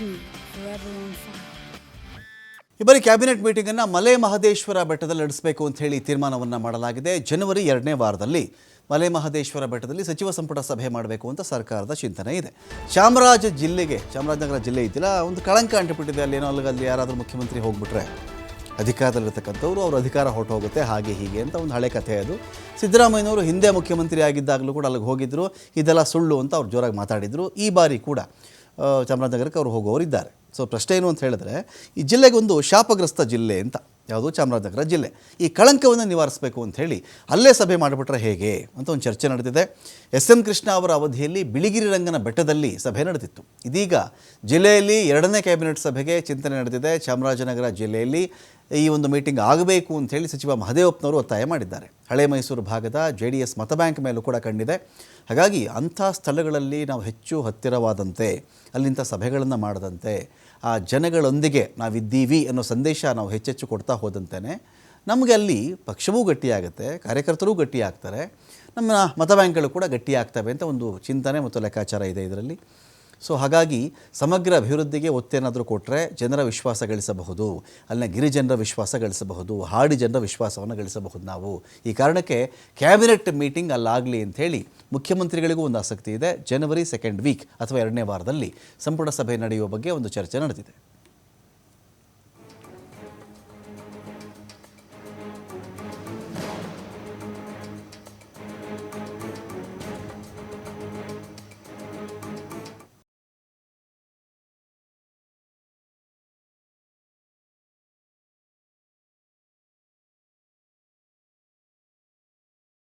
me forever on fire. ಈ cabinet ಮೀಟಿಂಗನ್ನು ಮಲೆ ಮಹದೇಶ್ವರ ಬೆಟ್ಟದಲ್ಲಿ ನಡೆಸಬೇಕು ಅಂತ ಹೇಳಿ ತೀರ್ಮಾನವನ್ನು ಮಾಡಲಾಗಿದೆ. ಜನವರಿ ಎರಡನೇ ವಾರದಲ್ಲಿ ಮಲೆ ಮಹದೇಶ್ವರ ಬೆಟ್ಟದಲ್ಲಿ ಸಚಿವ ಸಂಪುಟ ಸಭೆ ಮಾಡಬೇಕು ಅಂತ ಸರ್ಕಾರದ ಚಿಂತನೆ ಇದೆ. ಚಾಮರಾಜ ಜಿಲ್ಲೆಗೆ, ಚಾಮರಾಜನಗರ ಜಿಲ್ಲೆ ಇದ್ದಿಲ್ಲ, ಒಂದು ಕಳಂಕ ಅಂಟಿಬಿಟ್ಟಿದೆ. ಅಲ್ಲಿ ಏನೋ ಅಲ್ಲಿ ಯಾರಾದರೂ ಮುಖ್ಯಮಂತ್ರಿ ಹೋಗ್ಬಿಟ್ರೆ ಅಧಿಕಾರದಲ್ಲಿರ್ತಕ್ಕಂಥವ್ರು ಅವ್ರ ಅಧಿಕಾರ ಹೊರಟು ಹೋಗುತ್ತೆ ಹಾಗೆ ಹೀಗೆ ಅಂತ ಒಂದು ಹಳೆ ಕಥೆ ಅದು. ಸಿದ್ದರಾಮಯ್ಯನವರು ಹಿಂದೆ ಮುಖ್ಯಮಂತ್ರಿ ಆಗಿದ್ದಾಗಲೂ ಕೂಡ ಅಲ್ಲಿಗೆ ಹೋಗಿದ್ದರು ಇದೆಲ್ಲ ಸುಳ್ಳು ಅಂತ ಅವ್ರು ಜೋರಾಗಿ ಮಾತಾಡಿದರು. ಈ ಬಾರಿ ಕೂಡ ಚಾಮರಾಜನಗರಕ್ಕೆ ಅವರು ಹೋಗೋರು ಇದ್ದಾರೆ ಸೊ ಪ್ರಶ್ನೆ ಏನು ಅಂತ ಹೇಳಿದ್ರೆ, ಈ ಜಿಲ್ಲೆಗೆ ಒಂದು ಶಾಪಗ್ರಸ್ತ ಜಿಲ್ಲೆ ಅಂತ, ಯಾವುದು? ಚಾಮರಾಜನಗರ ಜಿಲ್ಲೆ. ಈ ಕಳಂಕವನ್ನು ನಿವಾರಿಸಬೇಕು ಅಂತ ಹೇಳಿ ಅಲ್ಲೇ ಸಭೆ ಮಾಡಿಬಿಟ್ರೆ ಹೇಗೆ ಅಂತ ಒಂದು ಚರ್ಚೆ ನಡೆದಿದೆ. ಎಸ್ ಎಂ ಕೃಷ್ಣ ಅವರ ಅವಧಿಯಲ್ಲಿ ಬಿಳಿಗಿರಿ ರಂಗನ ಬೆಟ್ಟದಲ್ಲಿ ಸಭೆ ನಡೆದಿತ್ತು. ಇದೀಗ ಜಿಲ್ಲೆಯಲ್ಲಿ ಎರಡನೇ ಕ್ಯಾಬಿನೆಟ್ ಸಭೆಗೆ ಚಿಂತನೆ ನಡೆದಿದೆ. ಚಾಮರಾಜನಗರ ಜಿಲ್ಲೆಯಲ್ಲಿ ಈ ಒಂದು ಮೀಟಿಂಗ್ ಆಗಬೇಕು ಅಂತ ಹೇಳಿ ಸಚಿವ ಮಹದೇವಪ್ಪನವರು ಒತ್ತಾಯ ಮಾಡಿದ್ದಾರೆ. ಹಳೆ ಮೈಸೂರು ಭಾಗದ ಜೆ ಡಿ ಎಸ್ ಮತಬ್ಯಾಂಕ್ ಮೇಲೂ ಕೂಡ ಕಂಡಿದೆ. ಹಾಗಾಗಿ ಅಂಥ ಸ್ಥಳಗಳಲ್ಲಿ ನಾವು ಹೆಚ್ಚು ಹತ್ತಿರವಾದಂತೆ ಅಲ್ಲಿಂಥ ಸಭೆಗಳನ್ನು ಮಾಡದಂತೆ, ಆ ಜನಗಳೊಂದಿಗೆ ನಾವಿದ್ದೀವಿ ಅನ್ನೋ ಸಂದೇಶ ನಾವು ಹೆಚ್ಚೆಚ್ಚು ಕೊಡ್ತಾ ಹೋದಂತೆಯೇ ನಮಗೆ ಅಲ್ಲಿ ಪಕ್ಷವೂ ಗಟ್ಟಿಯಾಗುತ್ತೆ, ಕಾರ್ಯಕರ್ತರೂ ಗಟ್ಟಿಯಾಗ್ತಾರೆ, ನಮ್ಮ ಮತಬ್ಯಾಂಕ್ಗಳು ಕೂಡ ಗಟ್ಟಿಯಾಗ್ತವೆ ಅಂತ ಒಂದು ಚಿಂತನೆ ಮತ್ತು ಲೆಕ್ಕಾಚಾರ ಇದೆ ಇದರಲ್ಲಿ. ಸೊ ಹಾಗಾಗಿ ಸಮಗ್ರ ಅಭಿವೃದ್ಧಿಗೆ ಒತ್ತೇನಾದರೂ ಕೊಟ್ಟರೆ ಜನರ ವಿಶ್ವಾಸ ಗಳಿಸಬಹುದು. ಅಲ್ಲಿನ ಗಿರಿಜನರ ವಿಶ್ವಾಸ ಗಳಿಸಬಹುದು ಹಾಡಿ ಜನರ ವಿಶ್ವಾಸವನ್ನು ಗಳಿಸಬಹುದು ನಾವು. ಈ ಕಾರಣಕ್ಕೆ ಕ್ಯಾಬಿನೆಟ್ ಮೀಟಿಂಗ್ ಅಲ್ಲಾಗಲಿ ಅಂಥೇಳಿ ಮುಖ್ಯಮಂತ್ರಿಗಳಿಗೂ ಒಂದು ಆಸಕ್ತಿ ಇದೆ. ಜನವರಿ ಸೆಕೆಂಡ್ ವೀಕ್ ಅಥವಾ ಎರಡನೇ ವಾರದಲ್ಲಿ ಸಂಪುಟ ಸಭೆ ನಡೆಯುವ ಬಗ್ಗೆ ಒಂದು ಚರ್ಚೆ ನಡೆದಿದೆ.